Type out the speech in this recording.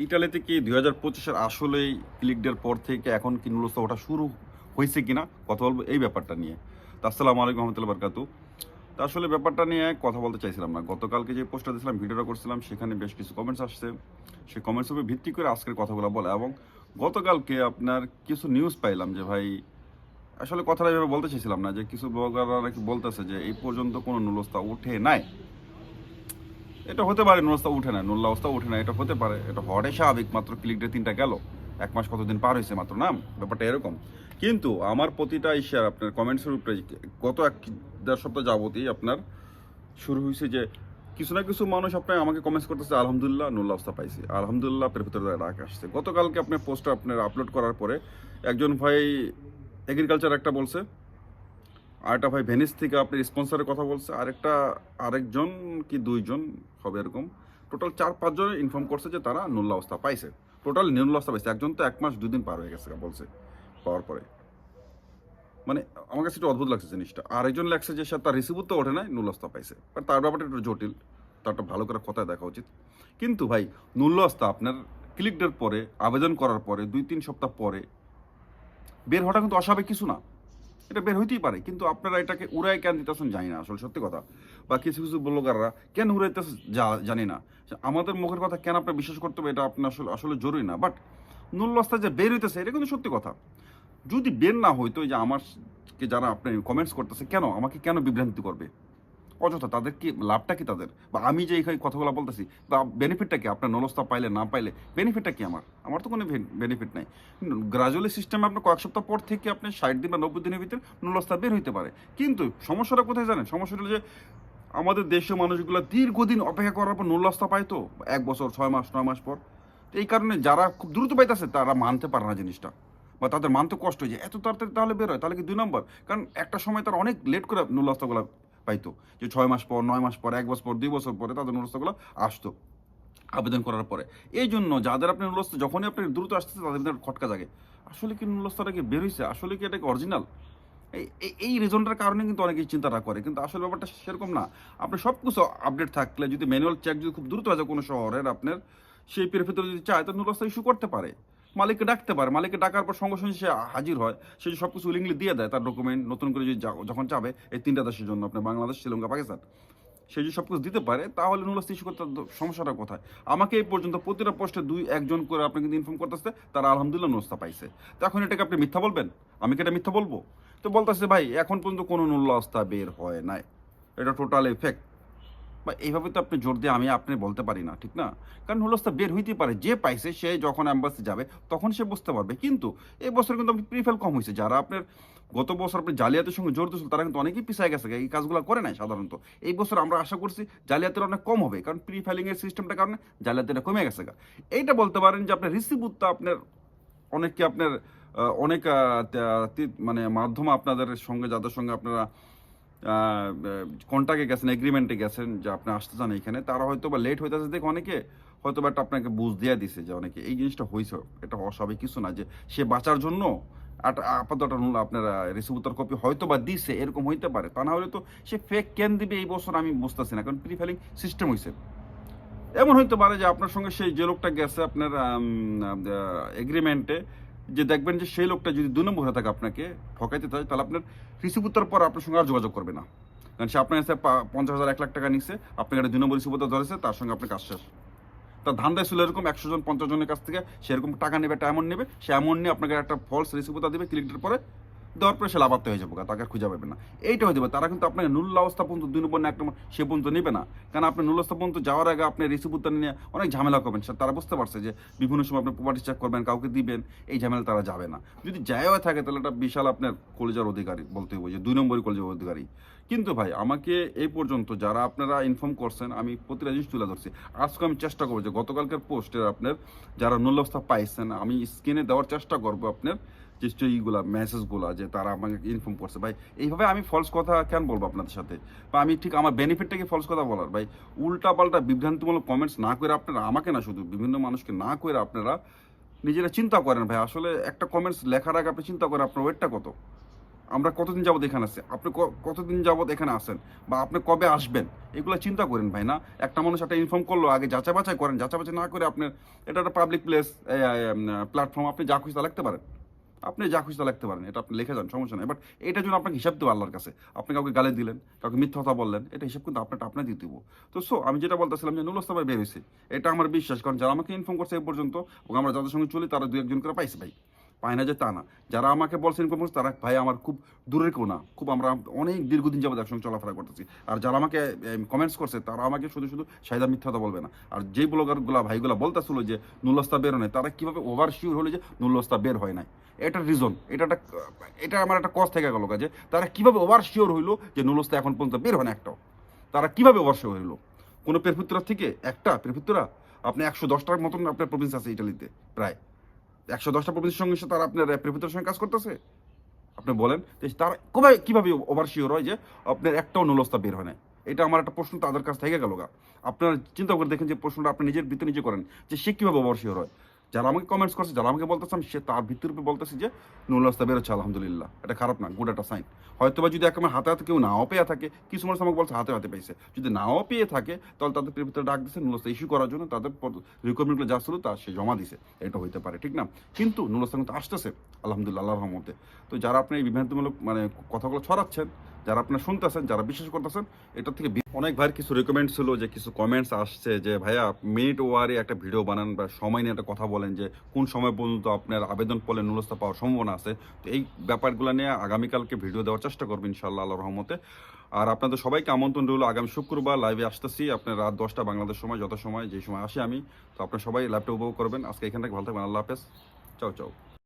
ইটালিতে কি দুই হাজার পঁচিশের আসলেই ক্লিক ডের পর থেকে এখন কি নুলস্থা ওঠা শুরু হয়েছে কিনা কথা বলব এই ব্যাপারটা নিয়ে। তা আসসালামু আলাইকুম রহমতুল্লাহ বারকাতু তা আসলে ব্যাপারটা নিয়ে কথা বলতে চাইছিলাম না। গতকালকে যে পোস্টটা দিয়েছিলাম, ভিডিওটা করছিলাম, সেখানে বেশ কিছু কমেন্টস আসছে। সেই কমেন্টস উপরে ভিত্তি করে আজকের কথাগুলো বলে এবং গতকালকে আপনার কিছু নিউজ পাইলাম যে ভাই, আসলে কথাটা এভাবে বলতে চাইছিলাম না যে কিছু ব্লগাররা নাকি বলতেছে যে এই পর্যন্ত কোনো নুলস্থা উঠে নাই। এটা হতে পারে নুলস্থা উঠে না নুল্লা অবস্থা উঠে না, এটা হতে পারে। এটা হওয়াটাই স্বাভাবিক, মাত্র ক্লিক ডে তিনটা গেল। এক মাস কতদিন পার হয়েছে মাত্র, না? ব্যাপারটা এরকম। কিন্তু আমার প্রতিটা ইশার আপনার কমেন্টসের উপরে, গত এক দেড় সপ্তাহ যাবতই আপনার শুরু হয়েছে যে, কিছু না কিছু মানুষ আপনার আমাকে কমেন্টস করতেছে, আলহামদুলিল্লাহ নুল্লা অবস্থা পাইছি। আলহামদুলিল্লাহ পের ভিতরে ডাক আসছে। গতকালকে আপনার পোস্টটা আপনার আপলোড করার পরে, একজন ভাই এগ্রিকালচার একটা বলছে আরেকটা ভাই ভেনিস থেকে আপনি স্পন্সরের কথা বলছে, আরেকটা, আরেকজন কি দুইজন হবে এরকম। টোটাল চার, পাঁচজন ইনফর্ম করছে যে তারা নুল্লা অবস্থা পাইছে। টোটাল নুল্লা অবস্থা পাইছে। একজন তো এক মাস, দুই দিন পার হয়ে গেছে বলছে, পাওয়ার পরে। মানে আমার কাছে একটু অদ্ভুত লাগছে জিনিসটা। আরেকজন লাগছে যে সে তার রিসিভও তো ওঠে নাই নুল্লস্তা পাইছে। বাট তার ব্যাপারটা একটু জটিল, তারটা ভালো করে কথায় দেখা উচিত। কিন্তু ভাই নুল্লস্তা আপনার ক্লিক ডের পরে, আবেদন করার পরে, দুই, তিন সপ্তাহ পরে, বের হওয়াটা কিন্তু অস্বাভাবিক কিছু না। এটা বের হইতেই পারে, কিন্তু আপনারা এটাকে উড়াই কেন দিতেছেন জানি না, আসলে সত্যি কথা। বা কিছু কিছু ব্লগাররা কেন উড়াইতেছে জানি না। আমাদের মুখের কথা কেন আপনার বিশ্বাস করতে হবে এটা আপনার আসলে আসলে জরুরি না। বাট নুল্লস্তা যে বের হইতেছে, এটা কিন্তু সত্যি কথা। যদি বের না হইতো যে আমারকে যারা আপনি কমেন্টস করতেছে, কেন? আমাকে কেন বিভ্রান্তি করবে? অযথা, তাদের কি, লাভটা কি তাদের? বা আমি যে এখানে কথাগুলো বলতেছি বা বেনিফিটটা কি? আপনার নলস্তা পাইলে, না পাইলে বেনিফিটটা কি আমার? আমার তো কোনো বেনিফিট নাই। গ্রাজুয়ালি সিস্টেমে আপনার কয়েক সপ্তাহ পর থেকে আপনি ষাট দিন বা নব্বই দিনের ভিতরে নলস্তা বের হইতে পারে। কিন্তু সমস্যাটা কোথায় জানেন? সমস্যাটা যে আমাদের দেশীয় মানুষগুলো দীর্ঘদিন অপেক্ষা করার পর নলস্তা পাইতো এক বছর, ছয় মাস, নয় মাস পর। তো এই কারণে যারা খুব দ্রুত পাইতেছে, তারা মানতে পারে না জিনিসটা। বা তাদের মানতে কষ্ট হয়ে যায় এত তাড়াতাড়ি তাহলে বের হয়, তাহলে কি দুই নম্বর? কারণ একটা সময় তারা অনেক লেট করে নুলস্তাগুলো পাইতো। যে ছয় মাস পর, নয় মাস পর, এক বছর পর, দুই বছর পরে তাদের নুলস্তাগুলো আসতো আবেদন করার পরে। এই জন্য যাদের আপনি নুলস্তা যখনই আপনি দ্রুত আসতেছে, তাদের ভিতরে খটকা জাগে। আসলে কি নুলস্তাটা কি বের হয়েছে আসলে কি এটা কি অরিজিনাল এই, এই- রিজনটার কারণে কিন্তু অনেকেই চিন্তাটা করে, কিন্তু আসলে ব্যাপারটা সেরকম না। আপনি সব কিছু আপডেট থাকলে, যদি ম্যানুয়াল চেক যদি খুব দ্রুত আছে কোনো শহরের আপনার, সেই পের ভিতরে যদি চায়, তো নুলস্তা ইস্যু করতে পারে। মালিককে ডাকতে পারে। মালিককে ডাকার পর সঙ্গে সঙ্গে সে হাজির হয়। সে সব কিছু উইলিংলি দিয়ে দেয়, তার ডকুমেন্ট নতুন করে যদি যখন চাবে, এই তিনটা দেশের জন্য আপনার বাংলাদেশ, শ্রীলঙ্কা, পাকিস্তান। সে যদি সব কিছু দিতে পারে, তাহলে নুলস্তা ইস্যু করতে সমস্যাটা কোথায়? আমাকে এই পর্যন্ত প্রতিটা পোস্টে দুই, একজন করে আপনি কিন্তু ইনফর্ম করতেছে, তারা আলহামদুলিল্লাহ নুলস্তা পাইছে। তো এখন এটাকে আপনি মিথ্যা বলবেন? আমি কি এটা মিথ্যা বলব? তো বলতেছে, ভাই, এখন পর্যন্ত কোনো নুল্লাস্তা বের হয় নাই। এটা টোটাল এফেক্ট বা এইভাবে তো আপনি জোর দিয়ে আমি আপনি বলতে পারি না, ঠিক না? কারণ নুল্লাস্তা বের হইতে পারে, যে পাইছে সে যখন অ্যাম্বাসি যাবে, তখন সে বুঝতে পারবে। কিন্তু এই বছর কিন্তু আপনি প্রিফেল কম হয়েছে যারা আপনার গত বছর আপনি জালিয়াতের সঙ্গে জড়িত ছিল তারা কিন্তু অনেকেই পিছিয়ে গেছে, এই কাজগুলো করে নাই সাধারণত। এই বছর আমরা আশা করছি জালিয়াতের অনেক কম হবে, কারণ প্রি ফাইলিং এর সিস্টেমটার কারণে জালিয়াতিটা কমে গেছে। এইটা বলতে পারেন যে আপনার রিসিভুতটা আপনার অনেককে আপনার অনেক মানে মাধ্যম আপনাদের সঙ্গে, যাদের সঙ্গে আপনারা কন্ট্যাক্টে গেছেন এগ্রিমেন্টে গেছেন যে আপনি আসতে চান এখানে তারা হয়তো বা লেট হইতেছে দেখে অনেকে হয়তো বা একটা আপনাকে বুঝ দিয়ে দিছে যে অনেকে এই জিনিসটা হয়েছে এটা অস্বাভাবিক কিছু না যে সে বাঁচার জন্য একটা আপাতত আপনার রিসিভুতার কপি হয়তো বা দিছে, এরকম হইতে পারে। তা না হলে তো সে ফেক কেন দিবে এই বছর আমি বুঝতেছি না, কারণ প্রি ফাইলিং সিস্টেম হয়েছে এমন হইতে পারে যে আপনার সঙ্গে সেই যে লোকটা গেছে আপনার এগ্রিমেন্টে যে দেখবেন যে সেই লোকটা যদি দু নম্বর হয়ে থাকে আপনাকে, ঠকাইতে চায় তাহলে আপনার রিসিভ পর আপনার সঙ্গে আর যোগাযোগ করবে না। কারণ সে আপনার কাছে পঞ্চাশ হাজার, এক লাখ টাকা নিচ্ছে আপনাকে একটা দুই নম্বর রিসিভ ধরেছে, তার সঙ্গে আপনার কাজ শেষ। তার ধান্দায় ছিল এরকম একশো জন, পঞ্চাশ জনের কাছ থেকে সেরকম টাকা নেবে একটা এমন নেবে, সে এমন নিয়ে আপনাকে একটা ফলস রিসিভ দেবে ক্লিকটার পরে দেওয়ার পরে সে লাভার্থ হয়ে যাব, তাকে খুঁজে পাবে না। এইটা হয়ে যাবে। তারা কিন্তু আপনাকে নুল্লা অবস্থা পর্যন্ত দুই নম্বর এক নম্বর সে পর্যন্ত নেবে না। কারণ আপনি নুল্লাস্তা পর্যন্ত যাওয়ার আগে আপনি রিসিভ উত্তর নিয়ে অনেক ঝামেলা করবেন। তারা বুঝতে পারছে যে বিভিন্ন সময় আপনি প্রপার্টি চেক করবেন, কাউকে দিবেন, এই ঝামেলা তারা যাবে না। যদি যায়ও থাকে, তাহলে এটা বিশাল আপনার কলেজার অধিকারী বলতে হবে যে দুই নম্বরই কলেজার অধিকারী। কিন্তু ভাই, আমাকে এই পর্যন্ত যারা আপনারা ইনফর্ম করছেন, আমি প্রতিটা জিনিস তুলে ধরছি। আজকে আমি চেষ্টা করব যে গতকালকের পোস্টের আপনার যারা নুল্লাস্তা পাইছেন, আমি স্ক্রিনে দেওয়ার চেষ্টা করব আপনার। যে এইগুলা মেসেজগুলো যে তারা আমাকে ইনফর্ম করছে। ভাই, এইভাবে আমি ফলস কথা কেন বলব আপনাদের সাথে? বা আমি ঠিক আমার বেনিফিটটাকে ফলস কথা বলার? ভাই উল্টা পাল্টা বিভ্রান্তিমূলক কমেন্টস না করে আপনারা আমাকে না, শুধু বিভিন্ন মানুষকে না করে আপনারা নিজেরা চিন্তা করেন। ভাই, আসলে একটা কমেন্টস লেখার আগে আপনি চিন্তা করেন, আপনার ওয়েটটা কত? আমরা কতদিন যাবত এখানে আছি? আপনি কতদিন যাবত এখানে আসেন বা আপনি কবে আসবেন? এগুলো চিন্তা করেন, ভাই, না? একটা মানুষ একটা ইনফর্ম করল, আগে যাচাই বাছাই করেন। যাচাই বাছাই না করে আপনার এটা একটা পাবলিক প্লেস প্ল্যাটফর্ম আপনি যা খুশি তা লাগতে পারেন। আপনি যা খুশি তা লিখতে পারেন, এটা আপনি লিখে যান, সমস্যা নেই। বাট এটার জন্য আপনাকে হিসাব দেবো আল্লাহর কাছে, আপনি কাউকে গালে দিলেন, কাউকে মিথ্যা কথা বললেন, এটা হিসাব কিন্তু আপনারটা আপনাকে দিয়ে দেবো তো সো আমি যেটা বলতেছিলাম যে নুলস্তাবার বের হয়েছে এটা আমার বিশ্বাস। কারণ যারা আমাকে ইনফর্ম করছে এ পর্যন্ত, এবং আমরা যাদের সঙ্গে চলি, তারা দু একজন করে পাইছে ভাই। পায় না যে তা না। যারা আমাকে বলছে ইনফর্ম করছে, তারা ভাই আমার খুব দূরের কেউ না। খুব আমরা অনেক দীর্ঘদিন যাবত একসঙ্গে চলাফেরা করতেছি। আর যারা আমাকে কমেন্টস করছে, তারা আমাকে শুধু শুধু সাইদা মিথ্যাটা বলবে না। আর যে ব্লগারগুলা, ভাইগুলা বলতেছিল যে নুলস্তা বের হয় তারা কীভাবে ওভার শিওর হলো যে নুলস্তা বের হয় নাই? এটা রিজন এটা একটা, এটা আমার একটা কস থেকে গেল যে তারা কীভাবে ওভার শিওর হইল যে নুলস্তা এখন পর্যন্ত বের হয় না একটাও? তারা কীভাবে ওভার শিওর হইল? কোনো পেরফুত্তরা থেকে? একটা পেরফুত্তরা আপনি একশো দশটার মতন আপনার প্রভিন্স আছে ইটালিতে প্রায়। একশো দশটা প্রবৃত্তির সঙ্গে তারা আপনার প্রেফিতার সঙ্গে কাজ করতেছে? আপনি বলেন যে তারা কবে কীভাবে ওভার শিওর হয় যে আপনার একটাও নলস্তা বের হয় না এটা আমার একটা প্রশ্ন, তাদের কাছ থেকে গেল গা। আপনারা চিন্তা করে দেখেন যে প্রশ্নটা আপনি নিজের ভিতরে নিজে করেন যে সে কীভাবে ওভার শিওর হয়। যারা আমাকে কমেন্টস করছে, যারা আমাকে বলতেছে, আমি সে তার ভিত্তির উপরে বলতেছি যে নুলস্তা বেরোচ্ছে, আলহামদুলিল্লাহ। এটা খারাপ না গুড একটা সাইন হয়তো বা যদি একবার হাতে হাতে কেউ নাও পেয়ে থাকে, কিছু মানুষ আমাকে বলছে, হাতে হাতে পেয়েছে। যদি নাও পেয়ে থাকে, তাহলে তাদের ভিতরে ডাক দিচ্ছে নুলস্তা ইস্যু করার জন্য তাদের রিকোয়ারমেন্টগুলো যা ছিল তা সে জমা দিছে। এটা হইতে পারে, ঠিক না? কিন্তু নুলস্তা কিন্তু আসতেছে, আলহামদুলিল্লাহ, আল্লাহর রহমতে। তো যারা আপনি এই বিভ্রান্তিমূলক মানে কথাগুলো ছড়াচ্ছেন যারা আপনারা শুনতেছেন, যারা বিশ্বাস করতেছেন, এটা থেকে অনেক ভাইয়ের কিছু রেকমেন্ড ছিল যে, কিছু কমেন্টস আসছে যে, ভাইয়া মিনিট ওয়ারে একটা ভিডিও বানান বা সময় নিয়ে একটা কথা বলেন যে, কোন সময় পর্যন্ত আপনার আবেদন করলে নুলস্তা পাওয়ার সম্ভাবনা আছে? তো এই ব্যাপারগুলো নিয়ে আগামীকালকে ভিডিও দেওয়ার চেষ্টা করব ইনশাল্লাহ আল্লাহ রহমতে। আর আপনাদের সবাইকে আমন্ত্রণ রইল আগামী শুক্রবার লাইভে আসতেছি। আপনার রাত দশটা বাংলাদেশ সময় যত সময় যে সময় আসি আমি। তো আপনার সবাই লাইভটা উপভোগ করবেন। আজকে এখান থেকে ভালো থাকবেন। আল্লাহ হাফেজ। চাও চাও।